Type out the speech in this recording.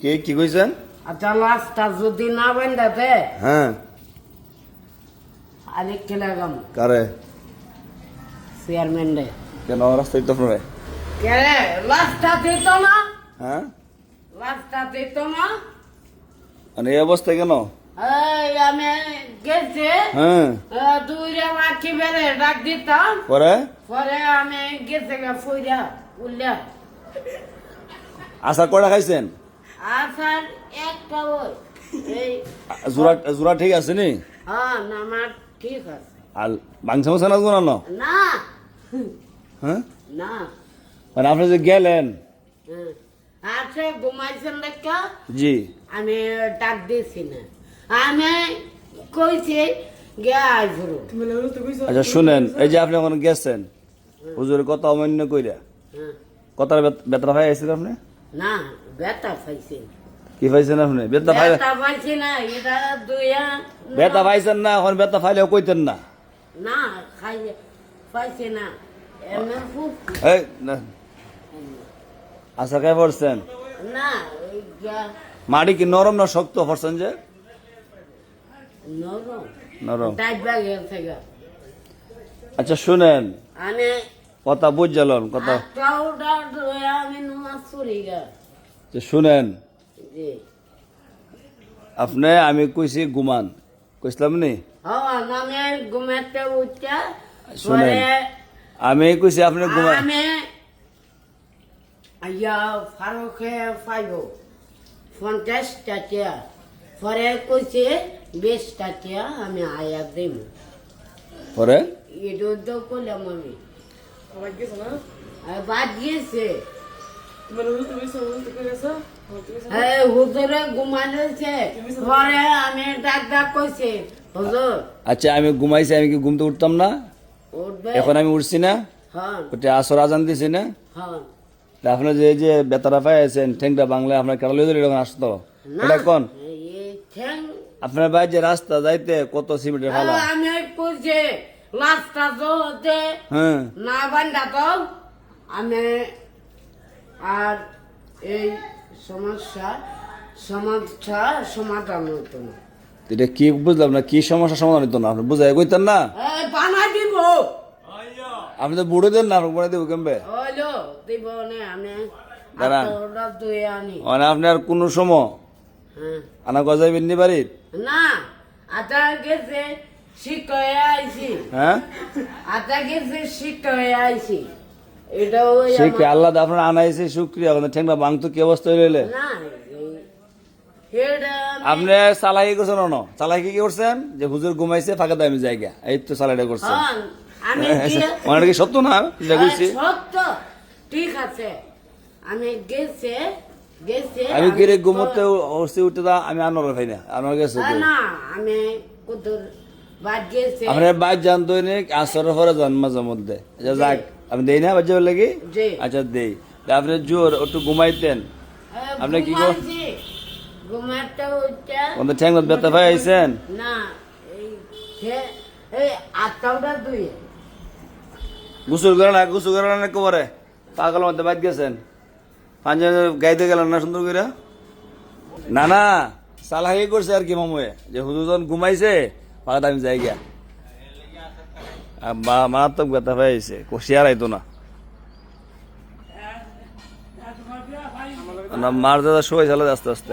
কে কি কইছেন? আচ্ছা লাস্টটা যদি না বান্ধাতে হ্যাঁ। আরেক খেলাগাম কারে? চেয়ারম্যান রে। কেন রাস্তায় তো আপনারে? কে রে? লাস্টটা দিত না? হ্যাঁ? লাস্টটা দিত না? মানে এই অবস্থায় কেন? এই আমি গেছি। হ্যাঁ। দুইটা মাখি বেড়ে ডাক দিতাম। পরে? পরে আমি গেছে গা ফুইরা উল্লা। আশা কটা খাইছেন? আসার একটা এই জোড়া জোড়া ঠিক আছে নি? হ্যাঁ না আমার ঠিক আছে। আর মাংস মাংস না জানানো না। হ্যাঁ? না। মানে আপনি যে গেলেন। হ্যাঁ। আচ্ছা ঘুমাইছেন দেখা। জি। আমি ডাক দিয়েছি না। আমি কইছি আচ্ছা শুনেন এই যে আপনি এখন গেছেন হুজুরের কথা অমান্য কইরা। হ্যাঁ। কথার বেতরা ভাই আইছিল আপনি? না বেটা পাইছি। কি পাইছেন আপনি বেতা ভাই বেটা পাইছি না এটা পাইছেন না এখন বেতা ফাইলেও কইতেন না। না খাই পাইছি না। এমনি খুব এই না। আশা কে পড়ছেন? না মাটি কি নরম না শক্ত পড়ছেন যে? নরম। আচ্ছা শুনেন। কথা বুঝালন কথা যে শুনেন আপনি আমি কইছি গুমান। কইছিলাম নি? উঠা শুনেন। আমি কইছি আপনি গুমান আমি আইয়া ফারুকে পাইব। পঞ্চাশ টাকা। পরে কইছে বিশ টাকা আমি আয়া দিম। পরে? এটা তো করলাম আমি বাদ গিয়েছে আচ্ছা আমি ঘুমাইছি আমি কি ঘুমতে উঠতাম না? এখন আমি উঠছি না? হ্যাঁ ওটা আসর আজান দিছি না? হ্যাঁ আপনার যে এই যে বেতারা পাই আছেন ঠেংটা বাংলা আপনার কেরালি ধরে এরকম আসতো? এটা কোন? আপনার ভাই যে রাস্তা যাইতে কত সিমেন্টের ফালা? আরে আমি লাস্টটা হতে হ্যাঁ। না বান্ধা তো আমি আর এই সমস্যা সমস্যা সমাধান হতো না। এটা কি বুঝলাম না কি সমস্যা সমাধান হতো না? আপনি বুঝাই কইতেন না। এই বানা দিব। আপনি তো বুড়ো দেন না বুড়ে দেবো কেমবে? হইল দিব নে আমি দাঁড়ান। মানে আপনার কোনো সময়? হ্যাঁ। আনা গজাইবেন নি বাড়ির? না আটা গেছে আইছি। হ্যাঁ? আটা গেছে শিখয়ে আইছি। সে কি আল্লাহ আপনার আনাইছে শুক্রিয়া কিন্তু ঠেংটা ভাঙতো কি অবস্থা হইলে না এই- এটা আমি- আপনি চালাকি করছেন অন? চালাকি কি করছেন? যে হুজুর ঘুমাইছে ফাঁকা দামি জায়গা। এই তো চালাইটা করছেন। আমি গিয়ে- মানে কি সত্য না? যেটা কইছি। সত্য। ঠিক আছে। আমি গেছে গেছে আমি গিরে ঘুমোতে দা আমি আনোর ভাই না আনোর গেছে না আমি কুদুর বাদ গেছে। আপনার বাইর যান দৈনিক আসর পরে মাঝে মধ্যে। যাক। আমি দেই না বাচ্চা লাগি। আচ্ছা দেই। আপনি জোর একটু ঘুমাইতেন। আপনি কি কর- ঘুমাইছি। ঘুমাতে উঠে আমাদের ঠ্যাং ব্যথা পাই আইছেন গুসুল করে না গুসুল করে না কবরে। পাগল মধ্যে বাইর গেছেন। পাঞ্জাবে গাইতে গেলেন না সুন্দর করে না না সালাহি করছে আর কি মামুয়ে। যে হুজুরজন ঘুমাইছে পাকা দামি জায়গা। আর মা- মারাত্মক ব্যথা পাইছে কোশিয়ার আইতো না। না, মার দাদা শুয়ে চলে আস্তে আস্তে।